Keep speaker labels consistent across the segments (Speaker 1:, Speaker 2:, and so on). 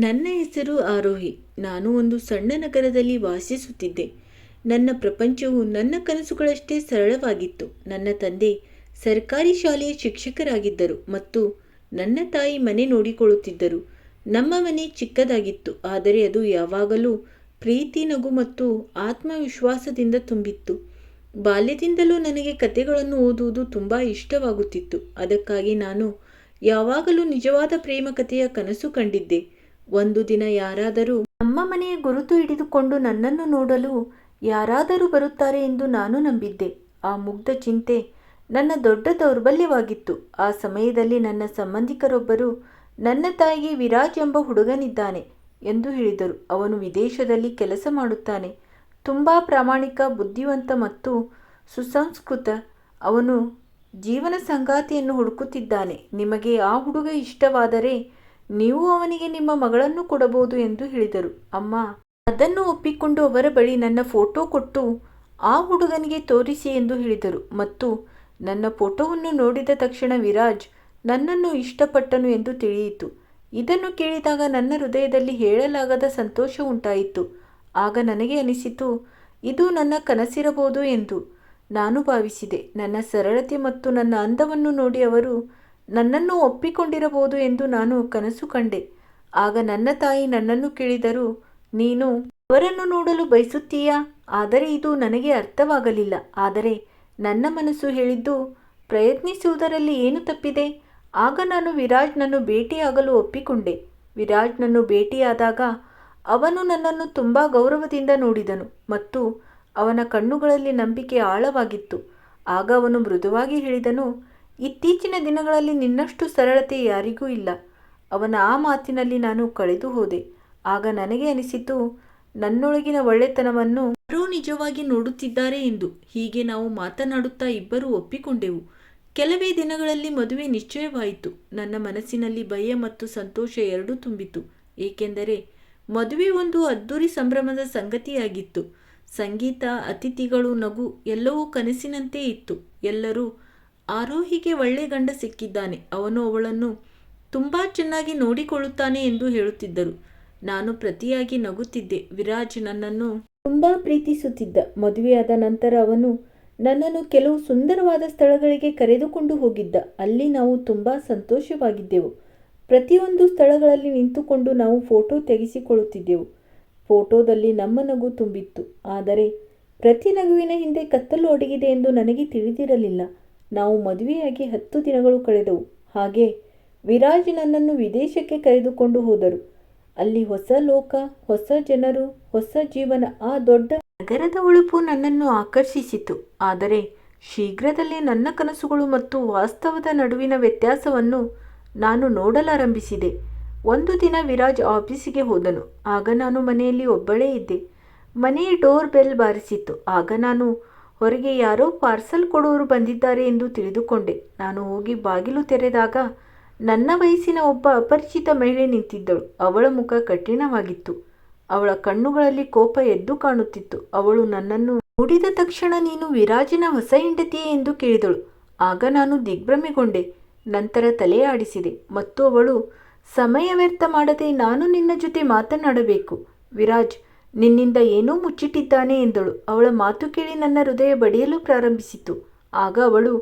Speaker 1: ನನ್ನ ಹೆಸರು ಆರೋಹಿ. ನಾನು ಒಂದು ಸಣ್ಣ ನಗರದಲ್ಲಿ ವಾಸಿಸುತ್ತಿದ್ದೆ. ನನ್ನ ಪ್ರಪಂಚವು ನನ್ನ ಕನಸುಗಳಷ್ಟೇ ಸರಳವಾಗಿತ್ತು. ನನ್ನ ತಂದೆ ಸರ್ಕಾರಿ ಶಾಲೆಯ ಶಿಕ್ಷಕರಾಗಿದ್ದರು ಮತ್ತು ನನ್ನ ತಾಯಿ ಮನೆ ನೋಡಿಕೊಳ್ಳುತ್ತಿದ್ದರು. ನಮ್ಮ ಮನೆ ಚಿಕ್ಕದಾಗಿತ್ತು, ಆದರೆ ಅದು ಯಾವಾಗಲೂ ಪ್ರೀತಿ, ನಗು ಮತ್ತು ಆತ್ಮವಿಶ್ವಾಸದಿಂದ ತುಂಬಿತ್ತು. ಬಾಲ್ಯದಿಂದಲೂ ನನಗೆ ಕಥೆಗಳನ್ನು ಓದುವುದು ತುಂಬ ಇಷ್ಟವಾಗುತ್ತಿತ್ತು. ಅದಕ್ಕಾಗಿ ನಾನು ಯಾವಾಗಲೂ ನಿಜವಾದ ಪ್ರೇಮ ಕಥೆಯ ಕನಸು ಕಂಡಿದ್ದೆ. ಒಂದು ದಿನ ಯಾರಾದರೂ ನಮ್ಮ ಮನೆಯ ಗುರುತು ಹಿಡಿದುಕೊಂಡು ನನ್ನನ್ನು ನೋಡಲು ಯಾರಾದರೂ ಬರುತ್ತಾರೆ ಎಂದು ನಾನು ನಂಬಿದ್ದೆ. ಆ ಮುಗ್ಧ ಚಿಂತೆ ನನ್ನ ದೊಡ್ಡ ದೌರ್ಬಲ್ಯವಾಗಿತ್ತು. ಆ ಸಮಯದಲ್ಲಿ ನನ್ನ ಸಂಬಂಧಿಕರೊಬ್ಬರು ನನ್ನ ತಾಯಿಗೆ ವಿರಾಜ್ ಎಂಬ ಹುಡುಗನಿದ್ದಾನೆ ಎಂದು ಹೇಳಿದರು. ಅವನು ವಿದೇಶದಲ್ಲಿ ಕೆಲಸ ಮಾಡುತ್ತಾನೆ. ತುಂಬ ಪ್ರಾಮಾಣಿಕ, ಬುದ್ಧಿವಂತ ಮತ್ತು ಸುಸಂಸ್ಕೃತ. ಅವನು ಜೀವನ ಸಂಗಾತಿಯನ್ನು ಹುಡುಕುತ್ತಿದ್ದಾನೆ. ನಿಮಗೆ ಆ ಹುಡುಗ ಇಷ್ಟವಾದರೆ ನೀವು ಅವನಿಗೆ ನಿಮ್ಮ ಮಗಳನ್ನು ಕೊಡಬಹುದು ಎಂದು ಹೇಳಿದರು. ಅಮ್ಮ, ಅದನ್ನು ಒಪ್ಪಿಕೊಂಡು ಅವರ ಬಳಿ ನನ್ನ ಫೋಟೋ ಕೊಟ್ಟು ಆ ಹುಡುಗನಿಗೆ ತೋರಿಸಿ ಎಂದು ಹೇಳಿದರು. ಮತ್ತು ನನ್ನ ಫೋಟೋವನ್ನು ನೋಡಿದ ತಕ್ಷಣ ವಿರಾಜ್, ನನ್ನನ್ನು ಇಷ್ಟಪಟ್ಟನು ಎಂದು ತಿಳಿಯಿತು. ಇದನ್ನು ಕೇಳಿದಾಗ ನನ್ನ ಹೃದಯದಲ್ಲಿ ಹೇಳಲಾಗದ ಸಂತೋಷ ಉಂಟಾಯಿತು. ಆಗ ನನಗೆ ಅನಿಸಿತು, ಇದು ನನ್ನ ಕನಸಿರಬಹುದು ಎಂದು ನಾನು ಭಾವಿಸಿದೆ. ನನ್ನ ಸರಳತೆ ಮತ್ತು ನನ್ನ ಅಂದವನ್ನು ನೋಡಿ ಅವರು ನನ್ನನ್ನು ಒಪ್ಪಿಕೊಂಡಿರಬಹುದು ಎಂದು ನಾನು ಕನಸು ಕಂಡೆ. ಆಗ ನನ್ನ ತಾಯಿ ನನ್ನನ್ನು ಕೇಳಿದರು, ನೀನು ಅವರನ್ನು ನೋಡಲು ಬಯಸುತ್ತೀಯಾ? ಆದರೆ ಇದು ನನಗೆ ಅರ್ಥವಾಗಲಿಲ್ಲ. ಆದರೆ ನನ್ನ ಮನಸ್ಸು ಹೇಳಿದ್ದು, ಪ್ರಯತ್ನಿಸುವುದರಲ್ಲಿ ಏನು ತಪ್ಪಿದೆ? ಆಗ ನಾನು ವಿರಾಜ್ನನ್ನು ಭೇಟಿಯಾಗಲು ಒಪ್ಪಿಕೊಂಡೆ. ವಿರಾಜ್ನನ್ನು ಭೇಟಿಯಾದಾಗ ಅವನು ನನ್ನನ್ನು ತುಂಬ ಗೌರವದಿಂದ ನೋಡಿದನು ಮತ್ತು ಅವನ ಕಣ್ಣುಗಳಲ್ಲಿ ನಂಬಿಕೆ ಆಳವಾಗಿತ್ತು. ಆಗ ಅವನು ಮೃದುವಾಗಿ ಹೇಳಿದನು ಇತ್ತೀಚಿನ ದಿನಗಳಲ್ಲಿ ನಿನ್ನಷ್ಟು ಸರಳತೆ ಯಾರಿಗೂ ಇಲ್ಲ. ಅವನ ಆ ಮಾತಿನಲ್ಲಿ ನಾನು ಕಳೆದು ಹೋದೆ. ಆಗ ನನಗೆ ಅನಿಸಿತು, ನನ್ನೊಳಗಿನ ಒಳ್ಳೆತನವನ್ನು ಯಾರೂ ನಿಜವಾಗಿ ನೋಡುತ್ತಿದ್ದಾರೆ ಎಂದು. ಹೀಗೆ ನಾವು ಮಾತನಾಡುತ್ತಾ ಇಬ್ಬರು ಒಪ್ಪಿಕೊಂಡೆವು. ಕೆಲವೇ ದಿನಗಳಲ್ಲಿ ಮದುವೆ ನಿಶ್ಚಯವಾಯಿತು. ನನ್ನ ಮನಸ್ಸಿನಲ್ಲಿ ಭಯ ಮತ್ತು ಸಂತೋಷ ಎರಡೂ ತುಂಬಿತು. ಏಕೆಂದರೆ, ಮದುವೆ ಒಂದು ಅದ್ದೂರಿ ಸಂಭ್ರಮದ ಸಂಗತಿಯಾಗಿತ್ತು. ಸಂಗೀತ, ಅತಿಥಿಗಳು, ನಗು ಎಲ್ಲವೂ ಕನಸಿನಂತೆ ಇತ್ತು. ಎಲ್ಲರೂ ಆರೋಹಿಗೆ ಒಳ್ಳೆ ಗಂಡ ಸಿಕ್ಕಿದ್ದಾನೆ. ಅವನು ಅವಳನ್ನು ತುಂಬ ಚೆನ್ನಾಗಿ ನೋಡಿಕೊಳ್ಳುತ್ತಾನೆ ಎಂದು ಹೇಳುತ್ತಿದ್ದರು. ನಾನು ಪ್ರತಿಯಾಗಿ ನಗುತ್ತಿದ್ದೆ. ವಿರಾಜ್ ನನ್ನನ್ನು ತುಂಬ ಪ್ರೀತಿಸುತ್ತಿದ್ದ. ಮದುವೆಯಾದ ನಂತರ ಅವನು ನನ್ನನ್ನು ಕೆಲವು ಸುಂದರವಾದ ಸ್ಥಳಗಳಿಗೆ ಕರೆದುಕೊಂಡು ಹೋಗಿದ್ದ. ಅಲ್ಲಿ ನಾವು ತುಂಬ ಸಂತೋಷವಾಗಿದ್ದೆವು. ಪ್ರತಿಯೊಂದು ಸ್ಥಳಗಳಲ್ಲಿ ನಿಂತುಕೊಂಡು ನಾವು ಫೋಟೋ ತೆಗೆಸಿಕೊಳ್ಳುತ್ತಿದ್ದೆವು. ಫೋಟೋದಲ್ಲಿ ನಮ್ಮ ನಗು ತುಂಬಿತ್ತು. ಆದರೆ ಪ್ರತಿ ನಗುವಿನ ಹಿಂದೆ ಕತ್ತಲು ಅಡಗಿದೆ ಎಂದು ನನಗೆ ತಿಳಿದಿರಲಿಲ್ಲ. ನಾವು ಮದುವೆಯಾಗಿ ಹತ್ತು ದಿನಗಳು ಕಳೆದವು. ಹಾಗೆ ವಿರಾಜ್ ನನ್ನನ್ನು ವಿದೇಶಕ್ಕೆ ಕರೆದುಕೊಂಡು ಹೋದರು. ಅಲ್ಲಿ ಹೊಸ ಲೋಕ, ಹೊಸ ಜನರು, ಹೊಸ ಜೀವನ, ಆ ದೊಡ್ಡ ನಗರದ ಉಳುಪು ನನ್ನನ್ನು ಆಕರ್ಷಿಸಿತು. ಆದರೆ ಶೀಘ್ರದಲ್ಲೇ ನನ್ನ ಕನಸುಗಳು ಮತ್ತು ವಾಸ್ತವದ ನಡುವಿನ ವ್ಯತ್ಯಾಸವನ್ನು ನಾನು ನೋಡಲಾರಂಭಿಸಿದೆ. ಒಂದು ದಿನ ವಿರಾಜ್ ಆಫೀಸಿಗೆ ಹೋದನು. ಆಗ ನಾನು ಮನೆಯಲ್ಲಿ ಒಬ್ಬಳೇ ಇದ್ದೆ. ಮನೆಯ ಡೋರ್ ಬೆಲ್ ಬಾರಿಸಿತ್ತು. ಆಗ ನಾನು ಹೊರಗೆ ಯಾರೋ ಪಾರ್ಸಲ್ ಕೊಡುವರು ಬಂದಿದ್ದಾರೆ ಎಂದು ತಿಳಿದುಕೊಂಡೆ. ನಾನು ಹೋಗಿ ಬಾಗಿಲು ತೆರೆದಾಗ ನನ್ನ ವಯಸ್ಸಿನ ಒಬ್ಬ ಅಪರಿಚಿತ ಮಹಿಳೆ ನಿಂತಿದ್ದಳು. ಅವಳ ಮುಖ ಕಠಿಣವಾಗಿತ್ತು. ಅವಳ ಕಣ್ಣುಗಳಲ್ಲಿ ಕೋಪ ಎದ್ದು ಕಾಣುತ್ತಿತ್ತು. ಅವಳು ನನ್ನನ್ನು ನೋಡಿದ ತಕ್ಷಣ ನೀನು ವಿರಾಜಿನ ಹೊಸ ಹೆಂಡತಿಯೇ ಎಂದು ಕೇಳಿದಳು. ಆಗ ನಾನು ದಿಗ್ಭ್ರಮೆಗೊಂಡೆ. ನಂತರ ತಲೆ ಆಡಿಸಿದೆ. ಮತ್ತು ಅವಳು, ಸಮಯ ವ್ಯರ್ಥ ಮಾಡದೆ ನಾನು ನಿನ್ನ ಜೊತೆ ಮಾತನಾಡಬೇಕು. ವಿರಾಜ್ ನಿನ್ನಿಂದ ಏನೋ ಮುಚ್ಚಿಟ್ಟಿದ್ದಾನೆ ಎಂದಳು. ಅವಳ ಮಾತು ಕೇಳಿ ನನ್ನ ಹೃದಯ ಬಡಿಯಲು ಪ್ರಾರಂಭಿಸಿತು. ಆಗ ಅವಳು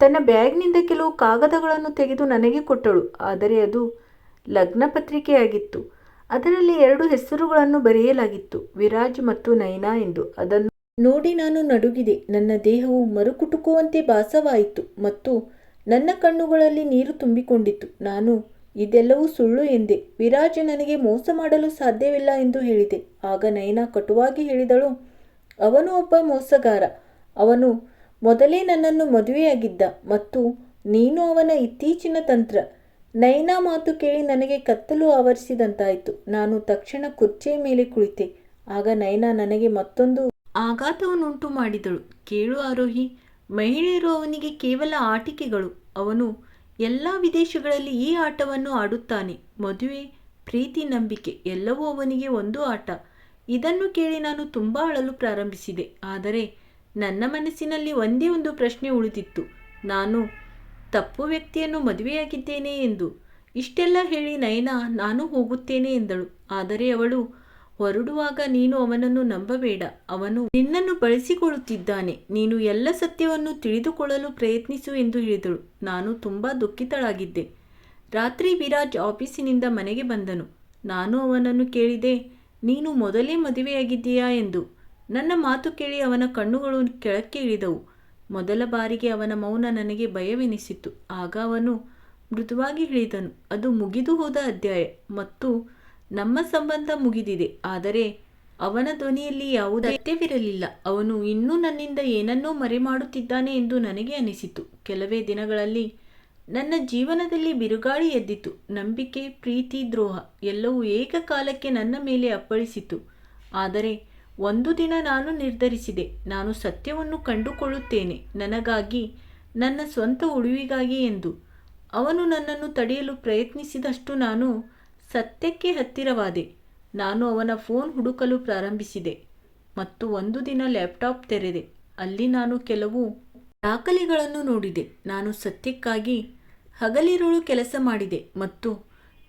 Speaker 1: ತನ್ನ ಬ್ಯಾಗ್ನಿಂದ ಕೆಲವು ಕಾಗದಗಳನ್ನು ತೆಗೆದು ನನಗೆ ಕೊಟ್ಟಳು. ಆದರೆ ಅದು ಲಗ್ನ ಪತ್ರಿಕೆಯಾಗಿತ್ತು ಅದರಲ್ಲಿ ಎರಡು ಹೆಸರುಗಳನ್ನು ಬರೆಯಲಾಗಿತ್ತು. ವಿರಾಜ್ ಮತ್ತು ನಯನಾ ಎಂದು. ಅದನ್ನು ನೋಡಿ ನಾನು ನಡುಗಿದೆ. ನನ್ನ ದೇಹವು ಮರುಕುಟುಕುವಂತೆ ಭಾಸವಾಯಿತು ಮತ್ತು ನನ್ನ ಕಣ್ಣುಗಳಲ್ಲಿ ನೀರು ತುಂಬಿಕೊಂಡಿತು ನಾನು ಇದೆಲ್ಲವೂ ಸುಳ್ಳು ಎಂದೆ. ವಿರಾಜ್ ನನಗೆ ಮೋಸ ಮಾಡಲು ಸಾಧ್ಯವಿಲ್ಲ ಎಂದು ಹೇಳಿದೆ. ಆಗ ನಯನ ಕಟುವಾಗಿ ಹೇಳಿದಳು, ಅವನು ಒಬ್ಬ ಮೋಸಗಾರ. ಅವನು ಮೊದಲೇ ನನ್ನನ್ನು ಮದುವೆಯಾಗಿದ್ದ ಮತ್ತು ನೀನು ಅವನ ಇತ್ತೀಚಿನ ತಂತ್ರ. ನಯನಾ ಮಾತು ಕೇಳಿ ನನಗೆ ಕತ್ತಲು ಆವರಿಸಿದಂತಾಯಿತು. ನಾನು ತಕ್ಷಣ ಕುರ್ಚಿಯ ಮೇಲೆ ಕುಳಿತೆ. ಆಗ ನೈನಾ ನನಗೆ ಮತ್ತೊಂದು ಆಘಾತವನ್ನುಂಟು ಮಾಡಿದಳು ಕೇಳು ಆರೋಹಿ, ಮಹಿಳೆಯರು ಅವನಿಗೆ ಕೇವಲ ಆಟಿಕೆಗಳು. ಅವನು ಎಲ್ಲ ವಿದೇಶಗಳಲ್ಲಿ ಈ ಆಟವನ್ನು ಆಡುತ್ತಾನೆ. ಮದುವೆ, ಪ್ರೀತಿ, ನಂಬಿಕೆ ಎಲ್ಲವೂ ಅವನಿಗೆ ಒಂದು ಆಟ. ಇದನ್ನು ಕೇಳಿ ನಾನು ತುಂಬ ಅಳಲು ಪ್ರಾರಂಭಿಸಿದೆ. ಆದರೆ ನನ್ನ ಮನಸ್ಸಿನಲ್ಲಿ ಒಂದೇ ಒಂದು ಪ್ರಶ್ನೆ ಉಳಿದಿತ್ತು. ನಾನು ತಪ್ಪು ವ್ಯಕ್ತಿಯನ್ನು ಮದುವೆಯಾಗಿದ್ದೇನೆ ಎಂದು. ಇಷ್ಟೆಲ್ಲ ಹೇಳಿ ನಯನ, ನಾನು ಹೋಗುತ್ತೇನೆ ಎಂದಳು. ಆದರೆ ಅವಳು ಹೊರಡುವಾಗ ನೀನು ಅವನನ್ನು ನಂಬಬೇಡ. ಅವನು ನಿನ್ನನ್ನು ಬಳಸಿಕೊಳ್ಳುತ್ತಿದ್ದಾನೆ. ನೀನು ಎಲ್ಲ ಸತ್ಯವನ್ನು ತಿಳಿದುಕೊಳ್ಳಲು ಪ್ರಯತ್ನಿಸು ಎಂದು ಹೇಳಿದಳು. ನಾನು ತುಂಬ ದುಃಖಿತಳಾಗಿದ್ದೆ. ರಾತ್ರಿ ವಿರಾಜ್ ಆಫೀಸಿನಿಂದ ಮನೆಗೆ ಬಂದನು. ನಾನು ಅವನನ್ನು ಕೇಳಿದೆ, ನೀನು ಮೊದಲೇ ಮದುವೆಯಾಗಿದ್ದೀಯಾ? ಎಂದು. ನನ್ನ ಮಾತು ಕೇಳಿ ಅವನ ಕಣ್ಣುಗಳು ಕೆಳಕ್ಕೆ ಇಳಿದವು. ಮೊದಲ ಬಾರಿಗೆ ಅವನ ಮೌನ ನನಗೆ ಭಯವೆನಿಸಿತು ಆಗ ಅವನು ಮೃದುವಾಗಿ ಹೇಳಿದನು, ಅದು ಮುಗಿದು ಹೋದ ಅಧ್ಯಾಯ. ಮತ್ತು ನಮ್ಮ ಸಂಬಂಧ ಮುಗಿದಿದೆ. ಆದರೆ ಅವನ ಧ್ವನಿಯಲ್ಲಿ ಯಾವುದೇ ಅತ್ಯವಿರಲಿಲ್ಲ ಅವನು ಇನ್ನೂ ನನ್ನಿಂದ ಏನನ್ನೋ ಮರೆ ಮಾಡುತ್ತಿದ್ದಾನೆ ಎಂದು ನನಗೆ ಅನಿಸಿತು. ಕೆಲವೇ ದಿನಗಳಲ್ಲಿ ನನ್ನ ಜೀವನದಲ್ಲಿ ಬಿರುಗಾಳಿ ಎದ್ದಿತು. ನಂಬಿಕೆ, ಪ್ರೀತಿ, ದ್ರೋಹ ಎಲ್ಲವೂ ಏಕಕಾಲಕ್ಕೆ ನನ್ನ ಮೇಲೆ ಅಪ್ಪಳಿಸಿತು. ಆದರೆ ಒಂದು ದಿನ ನಾನು ನಿರ್ಧರಿಸಿದೆ. ನಾನು ಸತ್ಯವನ್ನು ಕಂಡುಕೊಳ್ಳುತ್ತೇನೆ. ನನಗಾಗಿ ನನ್ನ ಸ್ವಂತ ಉಳಿವಿಗಾಗಿ ಎಂದು. ಅವನು ನನ್ನನ್ನು ತಡೆಯಲು ಪ್ರಯತ್ನಿಸಿದಷ್ಟು ನಾನು ಸತ್ಯಕ್ಕೆ ಹತ್ತಿರವಾದೆ. ನಾನು ಅವನ ಫೋನ್ ಹುಡುಕಲು ಪ್ರಾರಂಭಿಸಿದೆ ಮತ್ತು ಒಂದು ದಿನ ಲ್ಯಾಪ್ಟಾಪ್ ತೆರೆದೆ. ಅಲ್ಲಿ ನಾನು ಕೆಲವು ದಾಖಲೆಗಳನ್ನು ನೋಡಿದೆ. ನಾನು ಸತ್ಯಕ್ಕಾಗಿ ಹಗಲಿರುಳು ಕೆಲಸ ಮಾಡಿದೆ ಮತ್ತು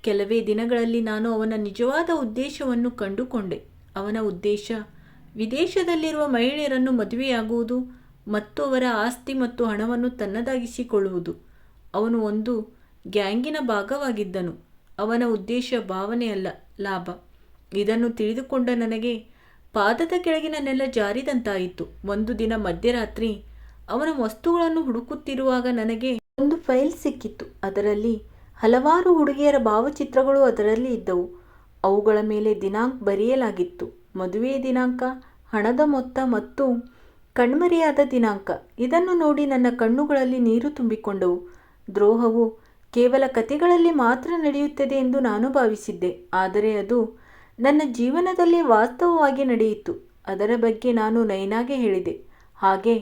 Speaker 1: ಕೆಲವೇ ದಿನಗಳಲ್ಲಿ ನಾನು ಅವನ ನಿಜವಾದ ಉದ್ದೇಶವನ್ನು ಕಂಡುಕೊಂಡೆ. ಅವನ ಉದ್ದೇಶ, ವಿದೇಶದಲ್ಲಿರುವ ಮಹಿಳೆಯರನ್ನು ಮದುವೆಯಾಗುವುದು ಮತ್ತು ಅವರ ಆಸ್ತಿ ಮತ್ತು ಹಣವನ್ನು ತನ್ನದಾಗಿಸಿಕೊಳ್ಳುವುದು. ಅವನು ಒಂದು ಗ್ಯಾಂಗಿನ ಭಾಗವಾಗಿದ್ದನು. ಅವನ ಉದ್ದೇಶ ಭಾವನೆಯಲ್ಲ ಲಾಭ. ಇದನ್ನು ತಿಳಿದುಕೊಂಡ ನನಗೆ ಪಾದದ ಕೆಳಗಿನ ನೆಲ ಜಾರಿದಂತಾಯಿತು. ಒಂದು ದಿನ ಮಧ್ಯರಾತ್ರಿ ಅವನ ವಸ್ತುಗಳನ್ನು ಹುಡುಕುತ್ತಿರುವಾಗ ನನಗೆ ಒಂದು ಫೈಲ್ ಸಿಕ್ಕಿತ್ತು. ಅದರಲ್ಲಿ ಹಲವಾರು ಹುಡುಗಿಯರ ಭಾವಚಿತ್ರಗಳು ಅದರಲ್ಲಿ ಇದ್ದವು. ಅವುಗಳ ಮೇಲೆ ದಿನಾಂಕ ಬರೆಯಲಾಗಿತ್ತು. ಮದುವೆ ದಿನಾಂಕ, ಹಣದ ಮೊತ್ತ ಮತ್ತು ಕಣ್ಮರೆಯಾದ ದಿನಾಂಕ. ಇದನ್ನು ನೋಡಿ ನನ್ನ ಕಣ್ಣುಗಳಲ್ಲಿ ನೀರು ತುಂಬಿಕೊಂಡವು. ದ್ರೋಹವು ಕೇವಲ ಕತೆಗಳಲ್ಲಿ ಮಾತ್ರ ನಡೆಯುತ್ತದೆ ಎಂದು ನಾನು ಭಾವಿಸಿದ್ದೆ. ಆದರೆ ಅದು ನನ್ನ ಜೀವನದಲ್ಲಿ ವಾಸ್ತವವಾಗಿ ನಡೆಯಿತು. ಅದರ ಬಗ್ಗೆ ನಾನು ನೈನಾಗೆ ಹೇಳಿದೆ. ಹಾಗೆ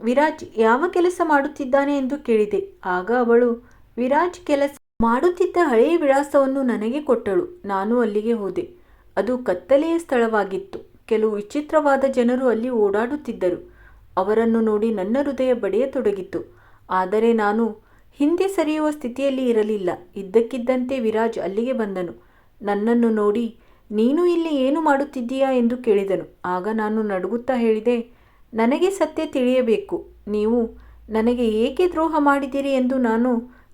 Speaker 1: ವಿರಾಜ್ ಯಾವ ಕೆಲಸ ಮಾಡುತ್ತಿದ್ದಾನೆ ಎಂದು ಕೇಳಿದೆ. ಆಗ ಅವಳು ವಿರಾಜ್ ಕೆಲಸ ಮಾಡುತ್ತಿದ್ದ ಹಳೆಯ ವಿಳಾಸವನ್ನು ನನಗೆ ಕೊಟ್ಟಳು. ನಾನು ಅಲ್ಲಿಗೆ ಹೋದೆ. ಅದು ಕತ್ತಲೆಯ ಸ್ಥಳವಾಗಿತ್ತು. ಕೆಲವು ವಿಚಿತ್ರವಾದ ಜನರು ಅಲ್ಲಿ ಓಡಾಡುತ್ತಿದ್ದರು. ಅವರನ್ನು ನೋಡಿ ನನ್ನ ಹೃದಯ ಬಡಿಯತೊಡಗಿತು ಆದರೆ ನಾನು ಹಿಂದೆ ಸರಿಯುವ ಸ್ಥಿತಿಯಲ್ಲಿ ಇರಲಿಲ್ಲ. ಇದ್ದಕ್ಕಿದ್ದಂತೆ ವಿರಾಜ್ ಅಲ್ಲಿಗೆ ಬಂದನು. ನನ್ನನ್ನು ನೋಡಿ, ನೀನು ಇಲ್ಲಿ ಏನು ಮಾಡುತ್ತಿದ್ದೀಯಾ ಎಂದು ಕೇಳಿದನು. ಆಗ ನಾನು ನಡುಗುತ್ತಾ ಹೇಳಿದೆ, ನನಗೆ ಸತ್ಯ ತಿಳಿಯಬೇಕು. ನೀವು ನನಗೆ ಏಕೆ ದ್ರೋಹ ಮಾಡಿದಿರಿ ಎಂದು ನಾನು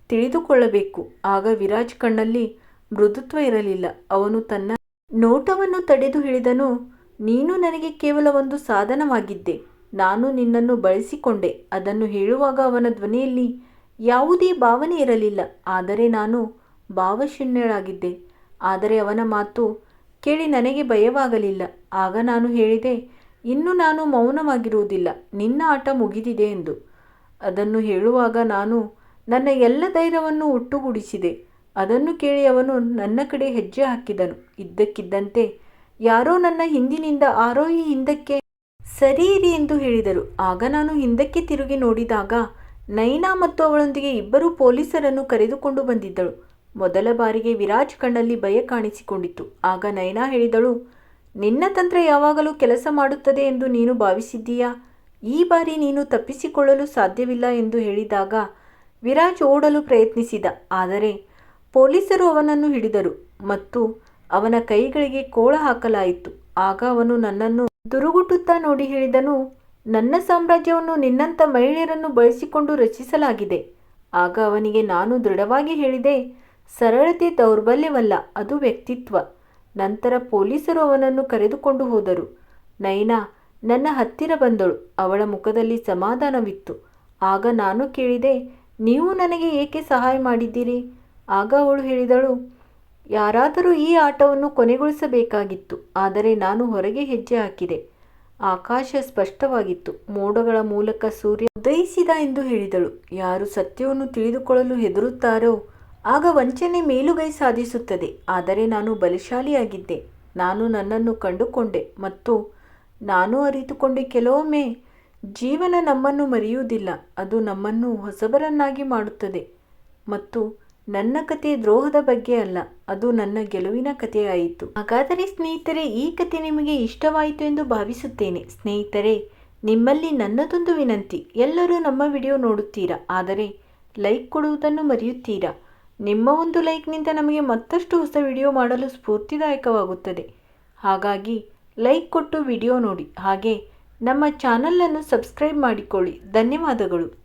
Speaker 1: ತಿಳಿದುಕೊಳ್ಳಬೇಕು. ಆಗ ವಿರಾಜ್ ಕಣ್ಣಲ್ಲಿ ಮೃದುತ್ವ ಇರಲಿಲ್ಲ. ಅವನು ತನ್ನ ನೋಟವನ್ನು ತಡೆದು ಹಿಡಿದನು ನೀನು ನನಗೆ ಕೇವಲ ಒಂದು ಸಾಧನವಾಗಿದ್ದೆ. ನಾನು ನಿನ್ನನ್ನು ಬಳಸಿಕೊಂಡೆ. ಅದನ್ನು ಹೇಳುವಾಗ ಅವನ ಧ್ವನಿಯಲ್ಲಿ ಯಾವುದೇ ಭಾವನೆ ಇರಲಿಲ್ಲ. ಆದರೆ ನಾನು ಭಾವಶೂನ್ಯಳಾಗಿದ್ದೆ. ಆದರೆ ಅವನ ಮಾತು ಕೇಳಿ ನನಗೆ ಭಯವಾಗಲಿಲ್ಲ. ಆಗ ನಾನು ಹೇಳಿದೆ, ಇನ್ನು ನಾನು ಮೌನವಾಗಿರುವುದಿಲ್ಲ. ನಿನ್ನ ಆಟ ಮುಗಿದಿದೆ ಎಂದು. ಅದನ್ನು ಹೇಳುವಾಗ ನಾನು ನನ್ನ ಎಲ್ಲ ಧೈರ್ಯವನ್ನು ಒಟ್ಟುಗೂಡಿಸಿದೆ. ಅದನ್ನು ಕೇಳಿ ಅವನು ನನ್ನ ಕಡೆ ಹೆಜ್ಜೆ ಹಾಕಿದನು. ಇದ್ದಕ್ಕಿದ್ದಂತೆ ಯಾರೋ ನನ್ನ ಹಿಂದಿನಿಂದ ಆರೋಹಿ ಹಿಂದಕ್ಕೆ ಸರಿ ಇರಿ ಎಂದು ಹೇಳಿದರು. ಆಗ ನಾನು ಹಿಂದಕ್ಕೆ ತಿರುಗಿ ನೋಡಿದಾಗ ನೈನಾ ಮತ್ತು ಅವಳೊಂದಿಗೆ ಇಬ್ಬರು ಪೊಲೀಸರನ್ನು ಕರೆದುಕೊಂಡು ಬಂದಿದ್ದಳು. ಮೊದಲ ಬಾರಿಗೆ ವಿರಾಜ್ ಕಣ್ಣಲ್ಲಿ ಭಯ ಕಾಣಿಸಿಕೊಂಡಿತು ಆಗ ನೈನಾ ಹೇಳಿದಳು, ನಿನ್ನ ತಂತ್ರ ಯಾವಾಗಲೂ ಕೆಲಸ ಮಾಡುತ್ತದೆ ಎಂದು ನೀನು ಭಾವಿಸಿದ್ದೀಯಾ? ಈ ಬಾರಿ ನೀನು ತಪ್ಪಿಸಿಕೊಳ್ಳಲು ಸಾಧ್ಯವಿಲ್ಲ ಎಂದು ಹೇಳಿದಾಗ ವಿರಾಜ್ ಓಡಲು ಪ್ರಯತ್ನಿಸಿದ. ಆದರೆ ಪೊಲೀಸರು ಅವನನ್ನು ಹಿಡಿದರು ಮತ್ತು ಅವನ ಕೈಗಳಿಗೆ ಕೋಳ ಹಾಕಲಾಯಿತು. ಆಗ ಅವನು ನನ್ನನ್ನು ದುರುಗುಟ್ಟುತ್ತಾ ನೋಡಿ ಹೇಳಿದನು ನನ್ನ ಸಾಮ್ರಾಜ್ಯವನ್ನು ನಿನ್ನಂಥ ಮಹಿಳೆಯರನ್ನು ಬಳಸಿಕೊಂಡು ರಚಿಸಲಾಗಿದೆ. ಆಗ ಅವನಿಗೆ ನಾನು ದೃಢವಾಗಿ ಹೇಳಿದೆ, ಸರಳತೆ ದೌರ್ಬಲ್ಯವಲ್ಲ, ಅದು ವ್ಯಕ್ತಿತ್ವ. ನಂತರ ಪೊಲೀಸರು ಅವನನ್ನು ಕರೆದುಕೊಂಡು ಹೋದರು. ನೈನಾ, ನನ್ನ ಹತ್ತಿರ ಬಂದಳು, ಅವಳ ಮುಖದಲ್ಲಿ ಸಮಾಧಾನವಿತ್ತು. ಆಗ ನಾನು ಕೇಳಿದೆ, ನೀವು ನನಗೆ ಏಕೆ ಸಹಾಯ ಮಾಡಿದ್ದೀರಿ? ಆಗ ಅವಳು ಹೇಳಿದಳು, ಯಾರಾದರೂ ಈ ಆಟವನ್ನು ಕೊನೆಗೊಳಿಸಬೇಕಾಗಿತ್ತು, ಆದರೆ ನಾನು ಹೊರಗೆ ಹೆಜ್ಜೆ ಹಾಕಿದೆ. ಆಕಾಶ ಸ್ಪಷ್ಟವಾಗಿತ್ತು. ಮೋಡಗಳ ಮೂಲಕ ಸೂರ್ಯ ಉದಯಿಸಿದ ಎಂದು ಹೇಳಿದಳು. ಯಾರು ಸತ್ಯವನ್ನು ತಿಳಿದುಕೊಳ್ಳಲು ಹೆದರುತ್ತಾರೋ, ಆಗ ವಂಚನೆ ಮೇಲುಗೈ ಸಾಧಿಸುತ್ತದೆ. ಆದರೆ ನಾನು ಬಲಶಾಲಿಯಾಗಿದ್ದೆ. ನಾನು ನನ್ನನ್ನು ಕಂಡುಕೊಂಡೆ ಮತ್ತು ನಾನು ಅರಿತುಕೊಂಡೆ ಕೆಲವೊಮ್ಮೆ ಜೀವನ ನಮ್ಮನ್ನು ಮರೆಯುವುದಿಲ್ಲ. ಅದು ನಮ್ಮನ್ನು ಹೊಸಬರನ್ನಾಗಿ ಮಾಡುತ್ತದೆ ಮತ್ತು ನನ್ನ ಕತೆ ದ್ರೋಹದ ಬಗ್ಗೆ ಅಲ್ಲ, ಅದು ನನ್ನ ಗೆಲುವಿನ ಕಥೆಯಾಯಿತು. ಹಾಗಾದರೆ ಸ್ನೇಹಿತರೆ, ಈ ಕತೆ ನಿಮಗೆ ಇಷ್ಟವಾಯಿತು ಎಂದು ಭಾವಿಸುತ್ತೇನೆ. ಸ್ನೇಹಿತರೆ, ನಿಮ್ಮಲ್ಲಿ ನನ್ನದೊಂದು ವಿನಂತಿ, ಎಲ್ಲರೂ ನಮ್ಮ ವಿಡಿಯೋ ನೋಡುತ್ತೀರಾ? ಆದರೆ, ಲೈಕ್ ಕೊಡುವುದನ್ನು ಮರೆಯುತ್ತೀರಾ? ನಿಮ್ಮ ಒಂದು ಲೈಕ್ನಿಂದ ನಮಗೆ ಮತ್ತಷ್ಟು ಹೊಸ ವಿಡಿಯೋ ಮಾಡಲು ಸ್ಫೂರ್ತಿದಾಯಕವಾಗುತ್ತದೆ. ಹಾಗಾಗಿ, ಲೈಕ್ ಕೊಟ್ಟು ವಿಡಿಯೋ ನೋಡಿ. ಹಾಗೆ, ನಮ್ಮ ಚಾನಲನ್ನು ಸಬ್ಸ್ಕ್ರೈಬ್ ಮಾಡಿಕೊಳ್ಳಿ. ಧನ್ಯವಾದಗಳು.